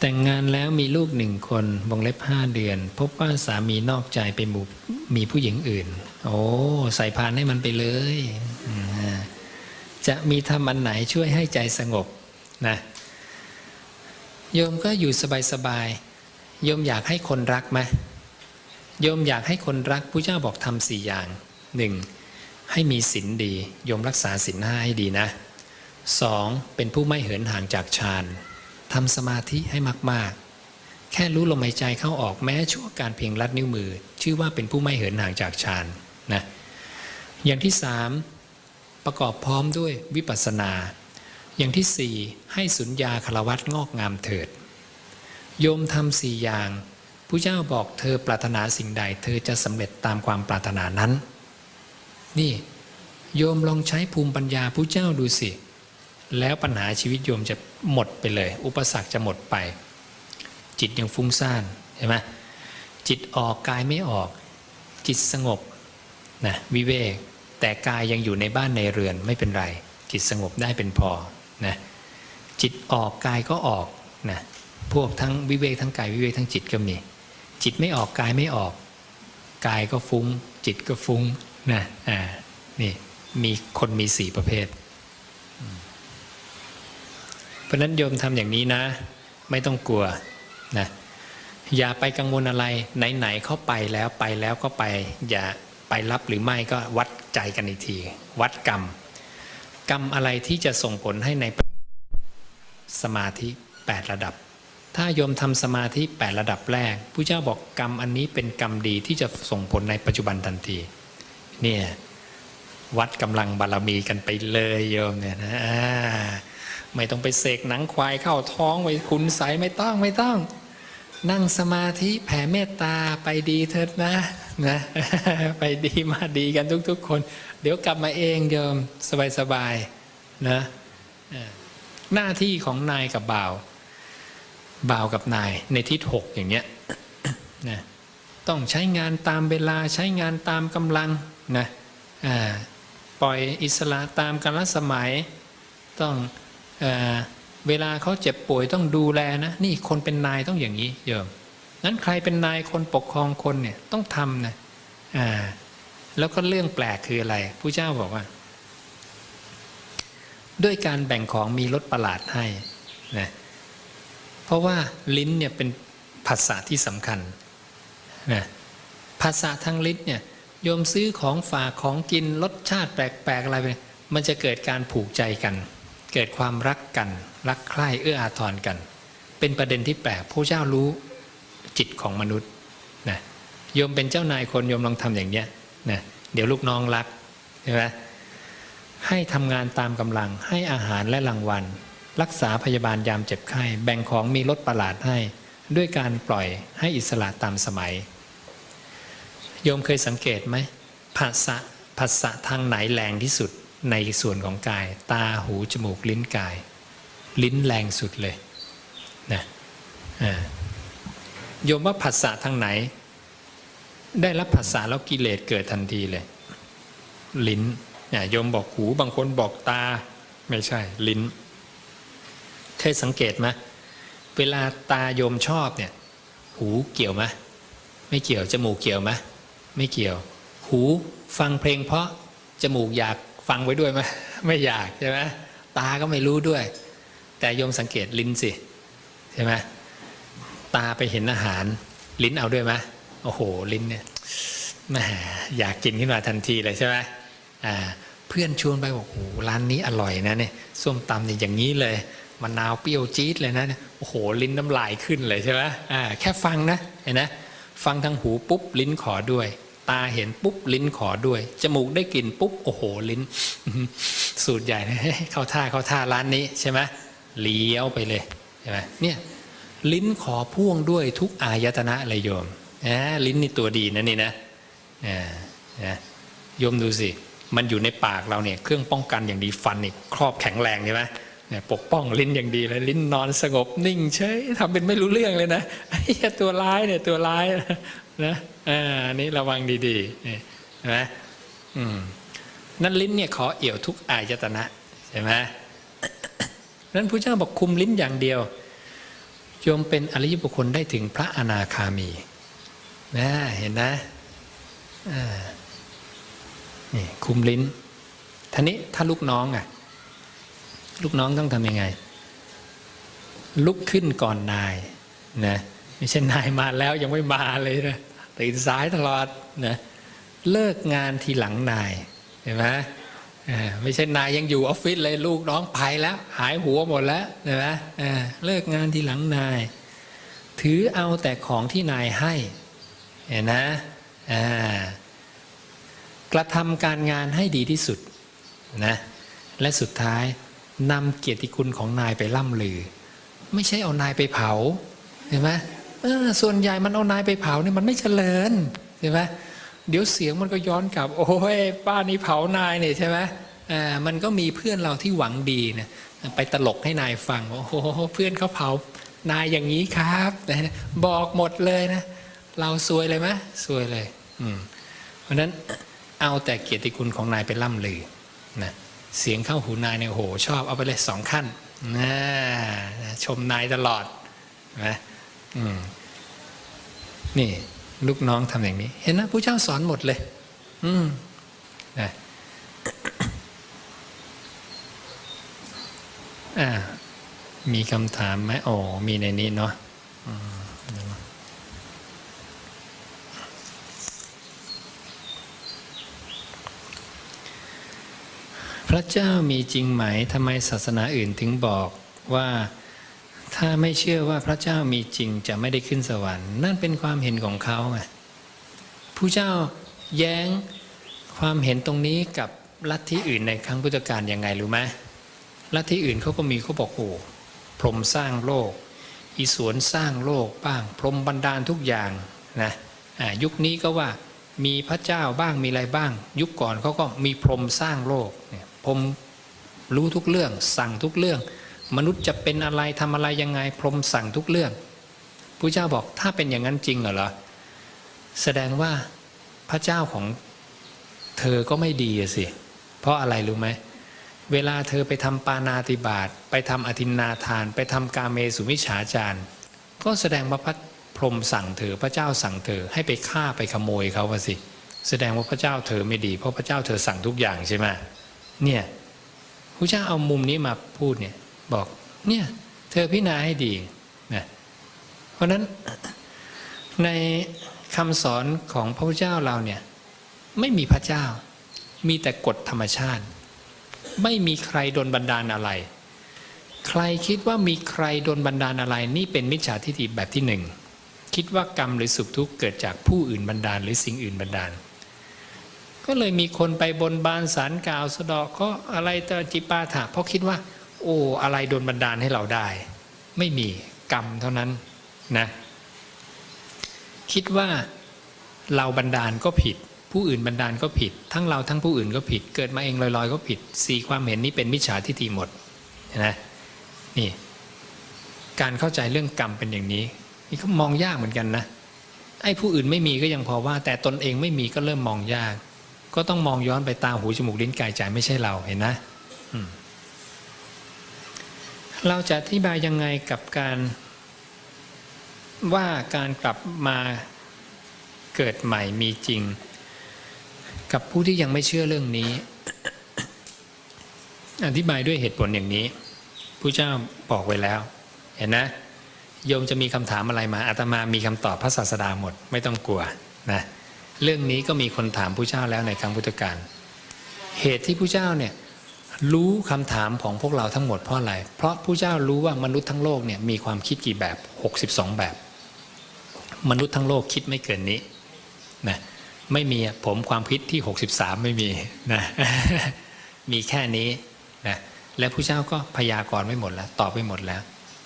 แต่งงานแล้วมีลูกหนึ่งคนวงเล็บห้าเดือน พบว่าสามีนอกใจไปหมู่มีผู้หญิงอื่น โอ้ใส่พานให้มันไปเลย จะมีธรรมอันไหนช่วยให้ใจสงบนะโยมก็อยู่สบายๆโยมอยากให้คนรักไหมโยมอยากให้คนรักผู้เจ้าบอกทำสี่อย่างหนึ่งให้มีศีลดีโยมรักษาศีลห้าให้ดีนะสองเป็นผู้ไม่เหินห่างจากฌาน ทำสมาธิให้มาก ๆ แค่รู้ลมหายใจเข้าออกแม้ชั่วการเพียงลัดนิ้วมือ ชื่อว่าเป็นผู้ไม่เหินห่างจากฌานนะอย่างที่สามประกอบพร้อมด้วยวิปัสสนา อย่างที่สี่ให้สุญญาคารวัตงอกงามเถิด โยมทำสี่อย่างผู้เจ้าบอกเธอปรารถนาสิ่งใด เธอจะสำเร็จตามความปรารถนานั้น นี่โยมลองใช้ภูมิปัญญาผู้เจ้าดูสิ แล้วปัญหาชีวิตโยมจะหมดไปเลย อุปสรรคจะหมดไป จิตยังฟุ้งซ่านใช่ไหมจิตออกกายไม่ออก จิตสงบนะวิเวกแต่กายยังอยู่ในบ้านในเรือนไม่เป็นไร จิตสงบได้เป็นพอนะจิตออกกายก็ออกนะพวกทั้งวิเวกทั้งกายวิเวกทั้งจิตก็มี จิตไม่ออกกายไม่ออก กายก็ฟุ้ง จิตก็ฟุ้งนะอ่านี่มีคนมีสี่ประเภท เพราะนั้นโยมทำอย่างนี้นะ ไม่ต้องกลัวนะอย่าไปกังวลอะไร ไหนๆเข้าไปแล้วไปแล้วก็ไป อย่าไปรับหรือไม่ก็วัดใจกันอีกที วัดกรรม กรรมอะไรที่จะส่งผลให้ในสมาธิ 8 ระดับ ถ้าโยมทำสมาธิ 8 ระดับแรกผู้เจ้าบอกกรรมอันนี้เป็นกรรมดีที่จะส่งผลในปัจจุบันทันที เนี่ย วัดกำลังบารมีกันไปเลยโยมเนี่ยนะ ไม่ต้องไปเสกหนังควายเข้าท้องไว้คุณใสไม่ต้องไม่ต้อง นั่งสมาธิแผ่เมตตาไปดีเถิดนะนะ ไปดีมาดีกันทุก ๆ คน เดี๋ยวกลับมาเองโยมสบายๆนะหน้าที่ของนายกับบ่าว บ่าวกับนายในทิศหกอย่างเงี้ยนะต้องใช้งานตามเวลาใช้งานตามกำลังนะปล่อยอิสระตามกาลสมัยต้อง เเวลาเขาเจ็บป่วยต้องดูแลนะ นี่คนเป็นนายต้องอย่างนี้โยมนั้นใครเป็นนายคนปกครองคนเนี่ยต้องทำนะอ่าแล้วก็เรื่องแปลกคืออะไรผู้เจ้าบอกว่า ด้วยการแบ่งของมีรสประหลาดให้นะเพราะว่าลิ้นเนี่ยเป็นภาษาที่สำคัญนะภาษาทางลิ้นเนี่ยโยมซื้อของฝากของกินรสชาติแปลกๆอะไรไปมันจะเกิดการผูกใจกัน เกิดความรักกัน รักใคร่เอื้ออาทรกัน เป็นประเด็นที่แปลกผู้เจ้ารู้จิตของมนุษย์นะโยมเป็นเจ้านายคนโยมลองทำอย่างเนี้ยนะเดี๋ยวลูกน้องรักใช่ไหมให้ทำงานตามกำลังให้อาหารและรางวัล รักษาพยาบาลยามเจ็บไข้ แบ่งของมีรถประหลาดให้ ด้วยการปล่อยให้อิสระตามสมัย โยมเคยสังเกตไหมภาษะภาษะทางไหนแรงที่สุด ในส่วนของกาย ตาหูจมูกลิ้นกาย ลิ้นแรงสุดเลยนะโยมว่าภาษาทางไหน ได้รับภาษาแล้วกิเลสเกิดทันทีเลย ลิ้นเนี่ยโยมบอกหูบางคนบอกตาไม่ใช่ลิ้น เคยสังเกตไหมเวลาตาโยมชอบเนี่ย หูเกี่ยวไหมไม่เกี่ยวจมูกเกี่ยวไหมไม่เกี่ยว หูฟังเพลงเพราะจมูกอยาก ฟังไว้ด้วยไหมไม่อยากใช่ไหมตาก็ไม่รู้ด้วย แต่โยมสังเกตลิ้นสิใช่ไหมตาไปเห็นอาหาร ลิ้นเอาด้วยไหมโอ้โห ลิ้นเนี่ยแหมอยากกินขึ้นมาทันทีเลยใช่ไหมอ่าเพื่อนชวนไปบอกโอ้โหร้านนี้อร่อยนะเนี่ยส้มตำเนี่ยอย่างนี้เลยมะนาวเปรี้ยวจี๊ดเลยนะโอ้โห ลิ้นน้ำลายขึ้นเลยใช่ไหมอ่าแค่ฟังนะเห็นนะฟังทางหูปุ๊บลิ้นขอด้วย ตาเห็นปุ๊บลิ้นขอด้วย จมูกได้กลิ่นปุ๊บโอ้โหลิ้น สูตรใหญ่เลยเข้าท่าเข้าท่าร้านนี้ใช่ไหมเลี้ยวไปเลยใช่ไหมเนี่ยลิ้นขอพ่วงด้วยทุกอายตนะเลยโยมนะลิ้นนี่ตัวดีนะนี่นะนะโยมดูสิ มันอยู่ในปากเราเนี่ยเครื่องป้องกันอย่างดีฟันนี่ครอบแข็งแรงใช่ไหมเนี่ยปกป้องลิ้นอย่างดีเลยลิ้นนอนสงบนิ่งเฉยทำเป็นไม่รู้เรื่องเลยนะไอ้ตัวร้ายเนี่ยตัวร้าย นะอ่าอันนี้ระวังดีๆนี่นไหมอืมนั้นลิ้นเนี่ยขอเอี่ยวทุกอายตนะใช่ไหมนั้นพระเจ้าบอกคุมลิ้นอย่างเดียวโยมเป็นอริยบุคคลได้ถึงพระอนาคามีนะเห็นนะอ่านี่คุมลิ้นท่านี้ถ้าลูกน้องอะลูกน้องต้องทำยังไง ลุกขึ้นก่อนนายนะไม่ใช่นายมาแล้วยังไม่มาเลยนะ ตื่นสายตลอดนะเลิกงานทีหลังนายเห็นไหมอ่าไม่ใช่นายยังอยู่ออฟฟิศเลยลูกน้องไปแล้ว หายหัวหมดแล้วเห็นไหมอ่าเลิกงานทีหลังนาย ถือเอาแต่ของที่นายให้เห็นนะอ่ากระทำการงานให้ดีที่สุดนะและสุดท้ายนำเกียรติคุณของนายไปล่ำลือ ไม่ใช่เอานายไปเผาเห็นไหม เออส่วนใหญ่มันเอานายไปเผาเนี่ยมันไม่เจริญเห็นไหมเดี๋ยวเสียงมันก็ย้อนกลับ โอ้ยป้านี่เผานายเนี่ยใช่ไหมอ่ามันก็มีเพื่อนเราที่หวังดีเนี่ยไปตลกให้นายฟังว่าโอ้โหเพื่อนเขาเผานายอย่างนี้ครับนะบอกหมดเลยนะ เราซวยเลยไหมซวยเลย อืมเพราะนั้นเอาแต่เกียรติคุณของนายไปล่ำลือนะเสียงเข้าหูนายเนี่ยโหชอบเอาไปเลยสองขั้นนะชมนายตลอดนะอืม นี่ลูกน้องทำอย่างนี้ เห็นนะผู้เจ้าสอนหมดเลย อืมนะอ่า มีคำถามไหมโอ้มีในนี้เนาะพระเจ้ามีจริงไหมทำไมศาสนาอื่นถึงบอกว่า ถ้าไม่เชื่อว่าพระเจ้ามีจริงจะไม่ได้ขึ้นสวรรค์ นั่นเป็นความเห็นของเขาไงผู้เจ้าแย้งความเห็นตรงนี้กับลัทธิอื่นในครั้งพุทธกาลยังไงรู้ไหมลัทธิอื่นเขาก็มีเขาบอกโอ้พรมสร้างโลก อีสวนสร้างโลกบ้าง พรมบันดาลทุกอย่างนะยุคนี้ก็ว่ามีพระเจ้าบ้างมีอะไรบ้าง ยุคก่อนเขาก็มีพรมสร้างโลกเนี่ยพรมรู้ทุกเรื่องสั่งทุกเรื่อง มนุษย์จะเป็นอะไรทำอะไรยังไงพรหมสั่งทุกเรื่องพระเจ้าบอกถ้าเป็นอย่างนั้นจริงเหรอแสดงว่าพระเจ้าของเธอก็ไม่ดีสิ เพราะอะไรรู้ไหมเวลาเธอไปทำปานาติบาตไปทำอธินนาทาน ไปทำกาเมสุมิฉาจารก็แสดงว่าพระพรหมสั่งเธอพระเจ้าสั่งเธอให้ไปฆ่าไปขโมยเขาว่าสิ แสดงว่าพระเจ้าเธอไม่ดี เพราะพระเจ้าเธอสั่งทุกอย่างใช่ไหมเนี่ยพระเจ้าเอามุมนี้มาพูดเนี่ย บอกเนี่ยเธอพิจารณาให้ดีนะเพราะนั้นในคำสอนของพระพุทธเจ้าเราเนี่ยไม่มีพระเจ้า มีแต่กฎธรรมชาติ ไม่มีใครโดนบันดาลอะไร ใครคิดว่ามีใครโดนบันดาลอะไร นี่เป็นมิจฉาทิฏฐิแบบที่หนึ่งคิดว่ากรรมหรือสุขทุกข์เกิดจากผู้อื่นบันดาลหรือสิ่งอื่นบันดาล ก็เลยมีคนไปบนบานสารกล่าวสะเดาะก็อะไรตอจิปาถะเพราะคิดว่า โอ้อะไรโดนบันดาลให้เราได้ ไม่มีกรรมเท่านั้นนะ คิดว่าเราบันดาลก็ผิด ผู้อื่นบันดาลก็ผิด ทั้งเราทั้งผู้อื่นก็ผิด เกิดมาเองลอยๆ ก็ผิดสี่ความเห็นนี้เป็นมิจฉาทิฏฐิหมดนะนี่การเข้าใจเรื่องกรรมเป็นอย่างนี้นี่ก็มองยากเหมือนกันนะไอ้ผู้อื่นไม่มีก็ยังพอว่า แต่ตนเองไม่มีก็เริ่มมองยาก ก็ต้องมองย้อนไปตาหูจมูกลิ้นกายใจไม่ใช่เราเห็นนะ อืม เราจะอธิบายยังไงกับการว่าการกลับมาเกิดใหม่มีจริง กับผู้ที่ยังไม่เชื่อเรื่องนี้ อธิบายด้วยเหตุผลอย่างนี้ผู้เจ้าบอกไว้แล้ว เห็นนะโยมจะมีคำถามอะไรมาอาตมามีคำตอบพระศาสดาหมดไม่ต้องกลัวนะเรื่องนี้ก็มีคนถามผู้เจ้าแล้วในครั้งพุทธกาลเหตุที่ผู้เจ้าเนี่ย รู้คำถามของพวกเราทั้งหมดเพราะอะไร เพราะผู้เจ้ารู้ว่ามนุษย์ทั้งโลกเนี่ยมีความคิดกี่แบบ 62 แบบ มนุษย์ทั้งโลกคิดไม่เกินนี้นะไม่มีผมความคิดที่ 63 ไม่มีนะมีแค่นี้นะและผู้เจ้าก็พยากรณ์ไว้หมดแล้วตอบไว้หมดแล้ว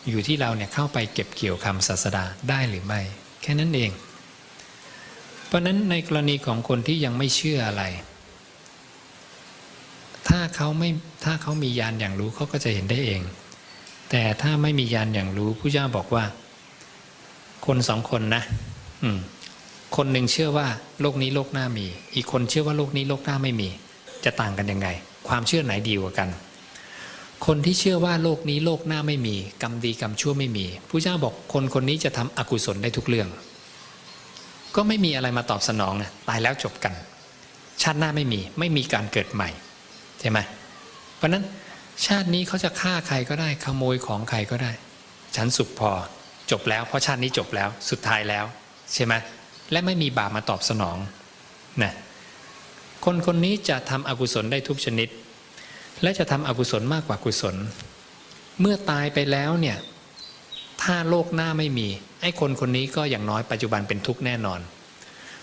อยู่ที่เราเนี่ยเข้าไปเก็บเกี่ยวคำศาสดาได้หรือไม่ แค่นั้นเอง เพราะนั้นในกรณีของคนที่ยังไม่เชื่ออะไร ถ้าเขาไม่ถ้าเขามียานอย่างรู้เขาก็จะเห็นได้เอง แต่ถ้าไม่มียานอย่างรู้ผู้เจ้าบอกว่า คนสองคนนะคนหนึ่งเชื่อว่าโลกนี้โลกหน้ามี อีกคนเชื่อว่าโลกนี้โลกหน้าไม่มี จะต่างกันยังไง ความเชื่อไหนดีกว่ากัน คนที่เชื่อว่าโลกนี้โลกหน้าไม่มี กรรมดีกรรมชั่วไม่มีผู้เจ้าบอกคนคนนี้จะทำอกุศลได้ทุกเรื่อง ก็ไม่มีอะไรมาตอบสนองนะตายแล้วจบกัน ชาติหน้าไม่มี ไม่มีการเกิดใหม่ ช่ไหมเพราะนั้นชาตินี้เขาจะฆ่าใครก็ได้ขโมยของใครก็ได้ ฉันสุขพอจบแล้ว เพราะชาตินี้จบแล้วสุดท้ายแล้ว ใช่ไหมและไม่มีบาปมาตอบสนองนะคนคนนี้จะทำอกุศลได้ทุกชนิด และจะทำอกุศลมากกว่ากุศล เมื่อตายไปแล้วเนี่ยถ้าโลกหน้าไม่มี ไอ้คนคนนี้ก็อย่างน้อยปัจจุบันเป็นทุกข์แน่นอน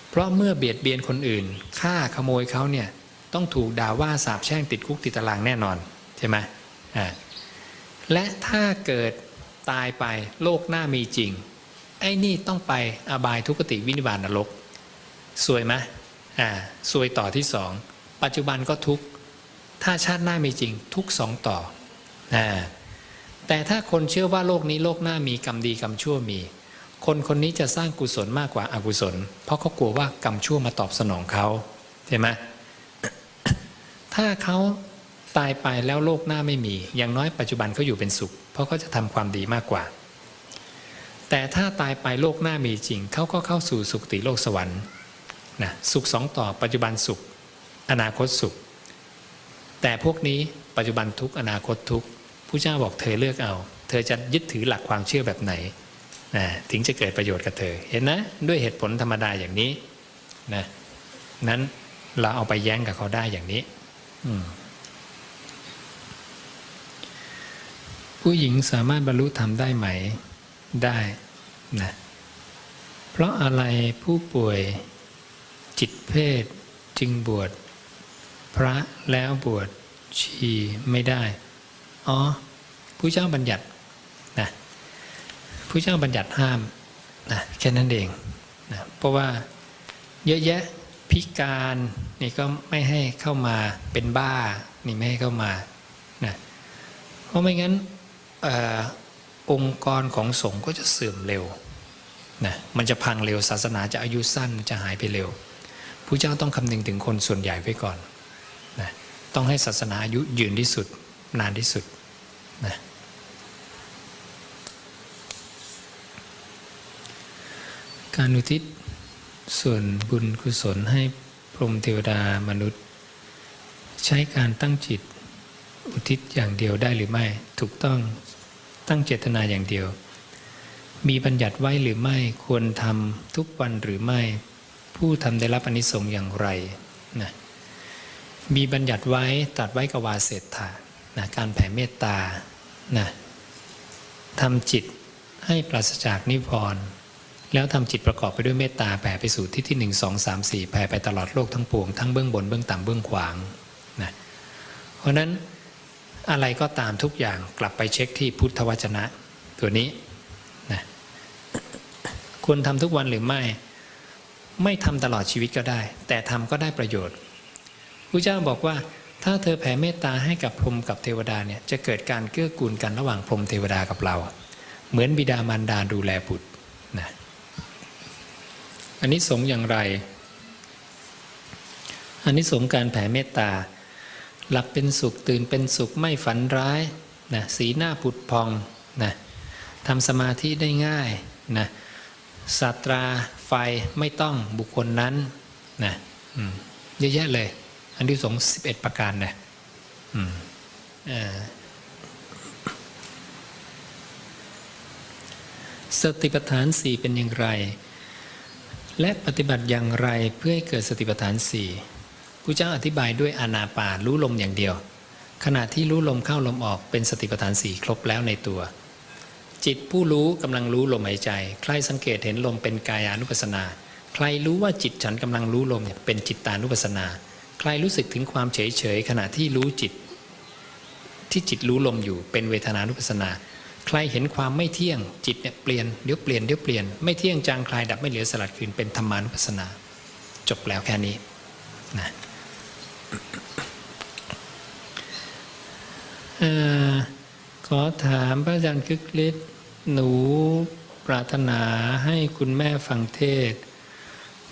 เพราะเมื่อเบียดเบียนคนอื่นฆ่าขโมยเขาเนี่ย ต้องถูกด่าว่าสาปแช่งติดคุกติดตารางแน่นอนใช่ไหมอ่าและถ้าเกิดตายไปโลกหน้ามีจริง ไอ้นี่ต้องไปอบายทุกขติวินิบาตนรกสวยไหมอ่าสวยต่อที่สองปัจจุบันก็ทุกถ้าชาติหน้ามีจริงทุกสองต่ออ่าแต่ถ้าคนเชื่อว่าโลกนี้โลกหน้ามีกรรมดีกรรมชั่วมี คนคนนี้จะสร้างกุศลมากกว่าอากุศล เพราะเขากลัวว่ากรรมชั่วมาตอบสนองเขาใช่ไหม ถ้าเขาตายไปแล้วโลกหน้าไม่มี อย่างน้อยปัจจุบันเขาอยู่เป็นสุข เพราะเขาจะทำความดีมากกว่า แต่ถ้าตายไปโลกหน้ามีจริง เขาก็เข้าสู่สุคติโลกสวรรค์นะสุขสองต่อปัจจุบันสุข อนาคตสุข แต่พวกนี้ปัจจุบันทุกอนาคตทุกผู้เจ้าบอกเธอเลือกเอา เธอจะยึดถือหลักความเชื่อแบบไหนนะถึงจะเกิดประโยชน์กับเธอ เห็นนะ ด้วยเหตุผลธรรมดาอย่างนี้นะนั้นเราเอาไปแย้งกับเขาได้อย่างนี้ ผู้หญิงสามารถบรรลุธรรมได้ไหม ได้นะเพราะอะไรผู้ป่วยจิตเพศจึงบวชพระแล้วบวชชีไม่ได้ อ๋อผู้เจ้าบัญญัตินะผู้เจ้าบัญญัติห้ามนะแค่นั้นเองนะเพราะว่าเยอะแยะ พิการนี่ก็ไม่ให้เข้ามาเป็นบ้านี่ไม่ให้เข้ามานะเพราะไม่งั้นออองค์กรของสงฆ์ก็จะเสื่อมเร็วนะมันจะพังเร็วศาสนาจะอายุสั้นจะหายไปเร็วผู้เจ้าต้องคำนึงถึงคนส่วนใหญ่ไว้ก่อนนะต้องให้ศาสนาอายุยืนที่สุดนานที่สุดนะการอุทิศ ส่วนบุญกุศลให้พรหมเทวดามนุษย์ ใช้การตั้งจิตอุทิศอย่างเดียวได้หรือไม่ถูกต้องตั้งเจตนาอย่างเดียว มีบัญญัติไว้หรือไม่ควรทำทุกวันหรือไม่ ผู้ทำได้รับอนิสงส์อย่างไรนะมีบัญญัติไว้ตัดไว้กวาเศรษฐานะการแผ่เมตตานะทำจิตให้ปราศจากนิวรณ์ แล้วทำจิตประกอบไปด้วยเมตตาแผ่ไปสู่ที่ที่หนึ่งสองสามสี่แผ่ไปตลอดโลกทั้งปวงทั้งเบื้องบนเบื้องต่ำเบื้องขวางนะเพราะนั้นอะไรก็ตามทุกอย่างกลับไปเช็คที่พุทธวจนะ ตัวนี้นะควรทำทุกวันหรือไม่ ไม่ทำตลอดชีวิตก็ได้ แต่ทำก็ได้ประโยชน์พระเจ้าบอกว่า ถ้าเธอแผ่เมตตาให้กับพรหมกับเทวดาเนี่ยจะเกิดการเกื้อกูลกันระหว่างพรหมเทวดากับเรา เหมือนบิดามารดาดูแลบุตร อันนี้สงอย่างไร อันนี้สงการแผ่เมตตา หลับเป็นสุขตื่นเป็นสุขไม่ฝันร้ายนะสีหน้าผุดพองนะทำสมาธิได้ง่ายนะศาตราไฟไม่ต้องบุคคลนั้นนะเยอะแยะเลย อันที่สงสิบเอ็ดประการนะอ่าสติปัฏฐานสี่เป็นอย่างไร และปฏิบัติอย่างไรเพื่อให้เกิดสติปัฏฐานสี่ผู้เจ้าอธิบายด้วยอานาปานรู้ลมอย่างเดียว ขณะที่รู้ลมเข้าลมออกเป็นสติปัฏฐานสี่ครบแล้วในตัว จิตผู้รู้กำลังรู้ลมหายใจ ใครสังเกตเห็นลมเป็นกายานุปัสนา ใครรู้ว่าจิตฉันกำลังรู้ลมเนี่ยเป็นจิตตานุปัสนา ใครรู้สึกถึงความเฉยเฉยๆขณะที่รู้จิต ที่จิตรู้ลมอยู่เป็นเวทนานุปัสนา ใครเห็นความไม่เที่ยงจิตเนี่ยเปลี่ยนเดี๋ยวเปลี่ยนเดี๋ยวเปลี่ยนไม่เที่ยงจางคลายดับไม่เหลือสลัดคืนเป็นธรรมานุปัสสนา จบแล้วแค่นี้นะออขอถามพระอาจารย์คึกฤทธิ์หนูปรารถนาให้คุณแม่ฟังเทศ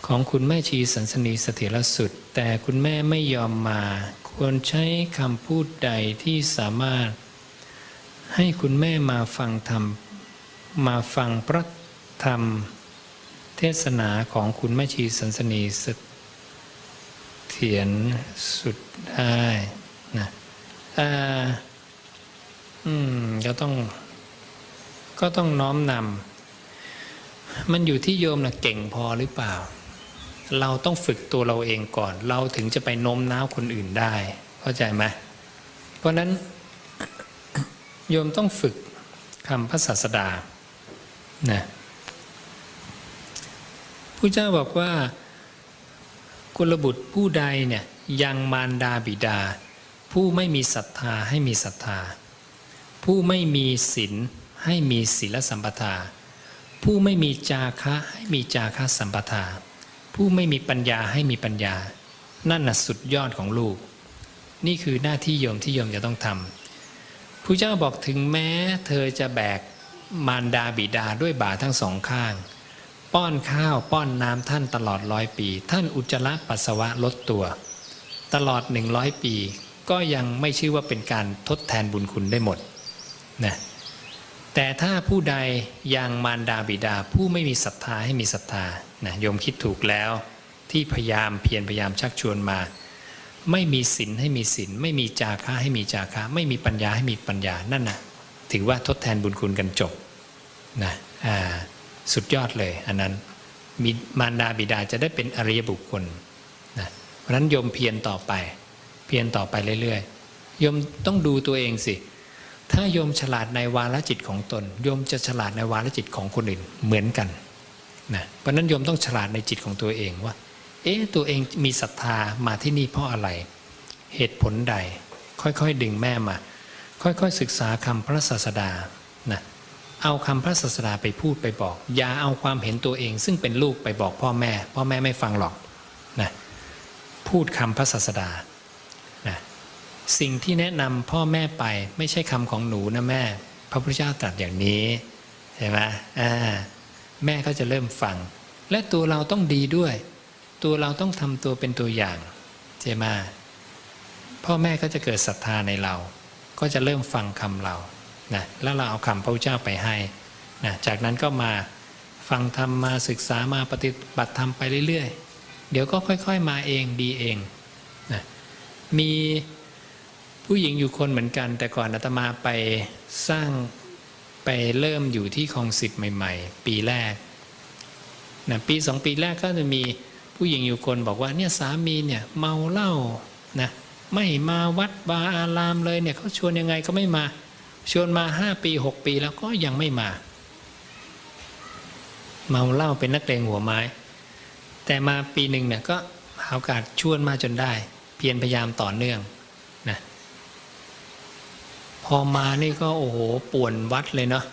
ของคุณแม่ชีสันสนีเสถียรสุด แต่คุณแม่ไม่ยอมมา ควรใช้คำพูดใดที่สามารถ ให้คุณแม่มาฟังธรรม มาฟังพระธรรม เทศนาของคุณแม่ชีสันสนีเถียรสุดได้นะอ่าอืมก็ต้อง ก็ต้องน้อมนำมันอยู่ที่โยมนะเก่งพอหรือเปล่า เราต้องฝึกตัวเราเองก่อน เราถึงจะไปโน้มน้าวคนอื่นได้ เข้าใจไหมเพราะนั้น โยมต้องฝึกคำพระศาสดานะผู้เจ้าบอกว่ากุลบุตรผู้ใดเนี่ยยังมารดาบิดา ผู้ไม่มีศรัทธาให้มีศรัทธา ผู้ไม่มีศีลให้มีศีลสัมปทา ผู้ไม่มีจาคะให้มีจาคะสัมปทา ผู้ไม่มีปัญญาให้มีปัญญา นั่นน่ะสุดยอดของลูก นี่คือหน้าที่โยมที่โยมจะต้องทำ ผู้เจ้าบอกถึงแม้เธอจะแบกมารดาบิดาด้วยบ่าทั้งสองข้าง ป้อนข้าวป้อนน้ำท่านตลอดร้อยปี ท่านอุจจาระปัสสาวะลดตัว ตลอดหนึ่งร้อยปี ก็ยังไม่ชื่อว่าเป็นการทดแทนบุญคุณได้หมดนะแต่ถ้าผู้ใดยังมารดาบิดาผู้ไม่มีศรัทธาให้มีศรัทธานะโยมคิดถูกแล้วที่พยายามเพียรพยายามชักชวนมา ไม่มีศีลให้มีศีลไม่มีจาคะให้มีจาคะ ไม่มีปัญญาให้มีปัญญานั่นนะถือว่าทดแทนบุญคุณกันจบนะอ่าสุดยอดเลยอันนั้นมีมารดาบิดาจะได้เป็นอริยบุคคลนะเพราะฉะนั้นโยมเพียรต่อไป เพียรต่อไปเรื่อยๆโยมต้องดูตัวเองสิ ถ้าโยมฉลาดในวาลจิตของตนโยมจะฉลาดในวาลจิตของคนอื่นเหมือนกันนะเพราะนั้นโยมต้องฉลาดในจิตของตัวเองว่า เอ๊ะตัวเองมีศรัทธามาที่นี่เพราะอะไร เหตุผลใด ค่อยๆ ดึงแม่มา ค่อยๆ ศึกษาคำพระศาสดานะเอาคำพระศาสดาไปพูดไปบอก อย่าเอาความเห็นตัวเอง ซึ่งเป็นลูกไปบอกพ่อแม่ พ่อแม่ไม่ฟังหรอกนะพูดคำพระศาสดานะสิ่งที่แนะนำพ่อแม่ไปไม่ใช่คำของหนูนะแม่ พระพุทธเจ้าตรัสอย่างนี้ใช่ไหมอ่าแม่ก็จะเริ่มฟัง และตัวเราต้องดีด้วย ตัวเราต้องทำตัวเป็นตัวอย่างใช่ไหมพ่อแม่ก็จะเกิดศรัทธาในเรา ก็จะเริ่มฟังคำเรานะแล้วเราเอาคำพระเจ้าไปให้นะจากนั้นก็มาฟังธรรมมาศึกษามาปฏิบัติธรรมไปเรื่อยๆ เดี๋ยวก็ค่อยๆมาเองดีเองนะมีผู้หญิงอยู่คนเหมือนกัน แต่ก่อนอาตมาไปสร้างไปเริ่มอยู่ที่คลองสิบใหม่ ๆ ปีแรกนะปีสองปีแรกก็จะมี ผู้หญิงอยู่คนบอกว่าเนี่ยสามีเนี่ยเมาเหล้านะไม่มาวัดบาอารามเลยเนี่ยเขาชวนยังไงก็ไม่มา ชวนมาห้าปีหกปีแล้วก็ยังไม่มา เมาเหล้าเป็นนักเลงหัวไม้ แต่มาปีหนึ่งเนี่ยก็หาโอกาสชวนมาจนได้ เพียรพยายามต่อเนื่องนะพอมานี่ก็โอ้โหป่วนวัดเลยเนาะ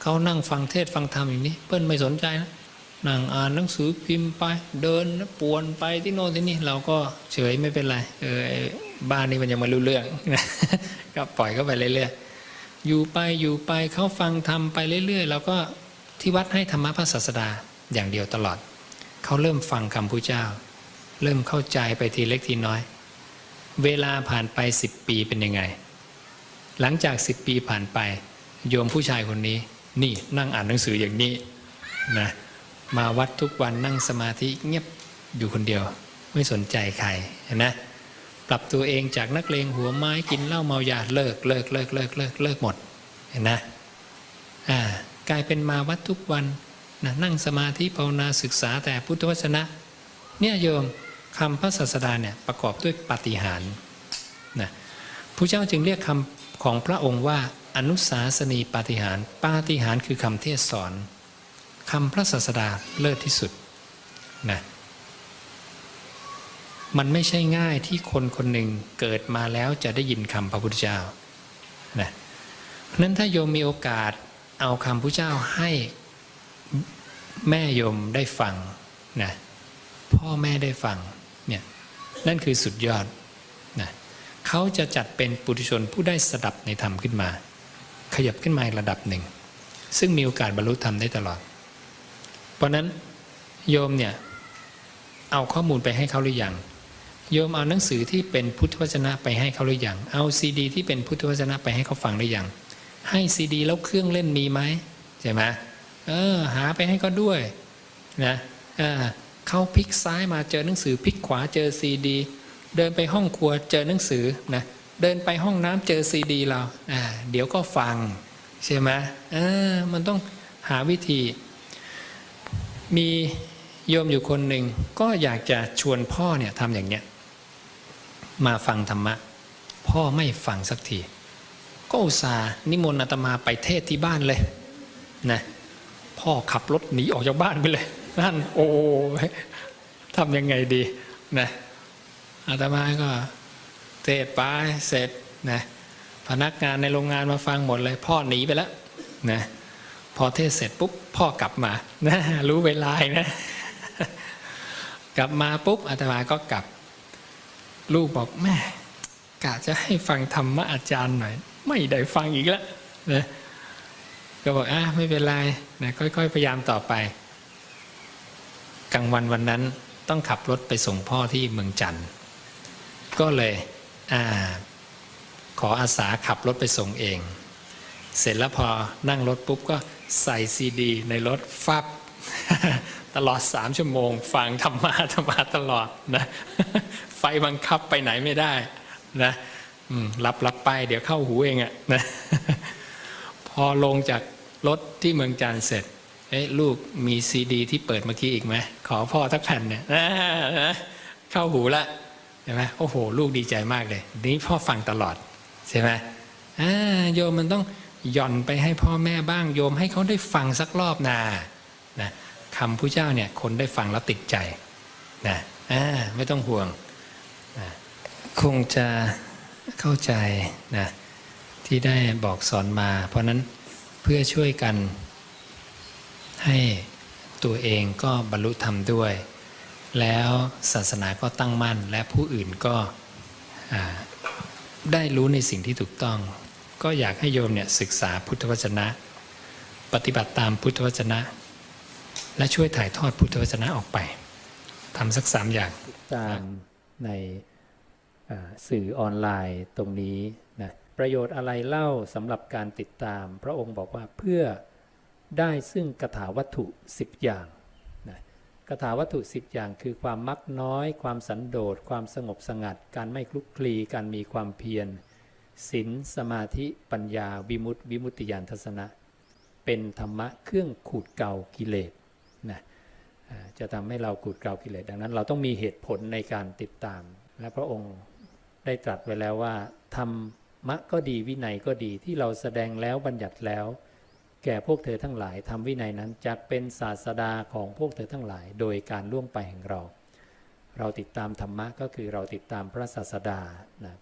เขานั่งฟังเทศฟังธรรมอย่างนี้ เปิ้ลไม่สนใจนะ นั่งอ่านหนังสือพิมพ์ไปเดินป่วนไปที่โน่นที่นี่เราก็เฉยไม่เป็นไรเออบ้านนี้มันยังม่รู้เรื่องก็ปล่อยเข้าไปเรื่อยๆอยู่ไปอยู่ไปเขาฟังธรรมไปเรื่อยๆเราก็ที่วัดให้ธรรมะพระศาสดาอย่างเดียวตลอด เขาเริ่มฟังคำพุทธเจ้า เริ่มเข้าใจไปทีเล็กทีน้อย เวลาผ่านไปสิบปีเป็นยังไง หลังจากสิบปีผ่านไป โยมผู้ชายคนนี้ นี่นั่งอ่านหนังสืออย่างนี้นะ มาวัดทุกวันนั่งสมาธิเงียบอยู่คนเดียว ไม่สนใจใครเห็นะปรับตัวเองจากนักเลงหัวไม้กินเหล้าเมายาเลิกเลิกเลิกเลิกเลิกเลิกหมดเห็นนะอ่ากลายเป็นมาวัดทุกวันนะนั่งสมาธิภาวนาศึกษาแต่พุทธวจนะ เนี่ยโยมคำพระศาสดาเนี่ยประกอบด้วยปาฏิหารนะพระเจ้าจึงเรียกคำของพระองค์ว่าอนุสาสนีปาฏิหารปาฏิหารคือคำเทศสอน คำพระศาสดาเลิศที่สุดนะมันไม่ใช่ง่ายที่คนคนหนึ่งเกิดมาแล้วจะได้ยินคำพระพุทธเจ้านะเพราะนั้นถ้าโยมมีโอกาสเอาคำพระเจ้าให้แม่โยมได้ฟังนะพ่อแม่ได้ฟังเนี่ยนั่นคือสุดยอดนะเขาจะจัดเป็นปุถุชนผู้ได้สดับในธรรมขึ้นมา ขยับขึ้นมาระดับหนึ่ง ซึ่งมีโอกาสบรรลุธรรมได้ตลอด เพราะนั้นโยมเนี่ยเอาข้อมูลไปให้เขาหรือยังโยมเอาหนังสือที่เป็นพุทธวจนะไปให้เขาหรือยังเอาซีดี ที่เป็นพุทธวจนะไปให้เขาฟังหรือยังให้ซีดี แล้วเครื่องเล่นมีไหมใช่ไหมเออหาไปให้เขาด้วยนะเออเขาพลิกซ้ายมาเจอหนังสือพลิกขวาเจอซีดี เดินไปห้องครัวเจอหนังสือนะเดินไปห้องน้ำเจอซีดีเราอ่าเดี๋ยวก็ฟังใช่ไหมเออมันต้องหาวิธี มีโยมอยู่คนหนึ่งก็อยากจะชวนพ่อเนี่ยทำอย่างเนี้ยมาฟังธรรมะ พ่อไม่ฟังสักที ก็อุตส่าห์นิมนต์อาตมาไปเทศที่บ้านเลยนะพ่อขับรถหนีออกจากบ้านไปเลยนั่นโอ้ยทำยังไงดีนะอาตมาก็เทศไปเสร็จนะพนักงานในโรงงานมาฟังหมดเลย พ่อหนีไปแล้วนะ พอเทศเสร็จปุ๊บพ่อกลับมานะรู้เวลานะ กลับมาปุ๊บอาตมาก็กลับ ลูกบอกแม่กะจะให้ฟังธรรมะอาจารย์หน่อย ไม่ได้ฟังอีกแล้วนะก็บอกอะไม่เป็นไรนะค่อยๆพยายามต่อไป กลางวันวันนั้นต้องขับรถไปส่งพ่อที่เมืองจันทร์ก็เลยอ่าขออาสาขับรถไปส่งเอง เสร็จแล้วพอนั่งรถปุ๊บก็ ใส่ซีดี ในรถฟับ ตลอดสามชั่วโมง ฟังธรรมะธรรมะตลอดนะไฟบังคับไปไหนไม่ได้นะรับรับไป เดี๋ยวเข้าหูเองอะนะพอลงจากรถที่เมืองจันเสร็จเอ้ลูกมีซีดี ที่เปิดเมื่อกี้อีกไหมขอพ่อทักแผ่นเนี่ยนะเข้าหูละใช่ไหมโอ้โห ลูกดีใจมากเลย นี้พ่อฟังตลอดใช่ไหมอ่าโยมมันต้อง หย่อนไปให้พ่อแม่บ้างโยม ให้เขาได้ฟังสักรอบนานะคำพุทธเจ้าเนี่ยคนได้ฟังแล้วติดใจนะไม่ต้องห่วงนะคงจะเข้าใจนะที่ได้บอกสอนมา เพราะนั้นเพื่อช่วยกันให้ตัวเองก็บรรลุธรรมด้วย แล้วศาสนาก็ตั้งมั่นและผู้อื่นก็ได้รู้ในสิ่งที่ถูกต้อง ก็อยากให้โยมเนี่ยศึกษาพุทธวจนะ ปฏิบัติตามพุทธวจนะ และช่วยถ่ายทอดพุทธวจนะออกไปทำสักสามอย่างตามในสื่อออนไลน์ตรงนี้นะประโยชน์อะไรเล่าสำหรับการติดตาม พระองค์บอกว่าเพื่อได้ซึ่งกถาวัตถุ 10 อย่างนะกถาวัตถุ 10 อย่างคือความมักน้อย ความสันโดษความสงบสงัด การไม่คลุกคลีการมีความเพียร ศีลสมาธิปัญญาวิมุตติวิมุตติญาณทัศนะ เป็นธรรมะเครื่องขูดเกลากิเลสนะจะทำให้เราขูดเกลากิเลสดังนั้น เราต้องมีเหตุผลในการติดตาม และพระองค์ได้ตรัสไว้แล้วว่าธรรมะก็ดีวินัยก็ดีที่เราแสดงแล้วบัญญัติแล้ว แก่พวกเธอทั้งหลายทำวินัยนั้นจะเป็นศาสดาของพวกเธอทั้งหลาย โดยการล่วงไปแห่งเรา เราติดตามธรรมะก็คือเราติดตามพระศาสดานะ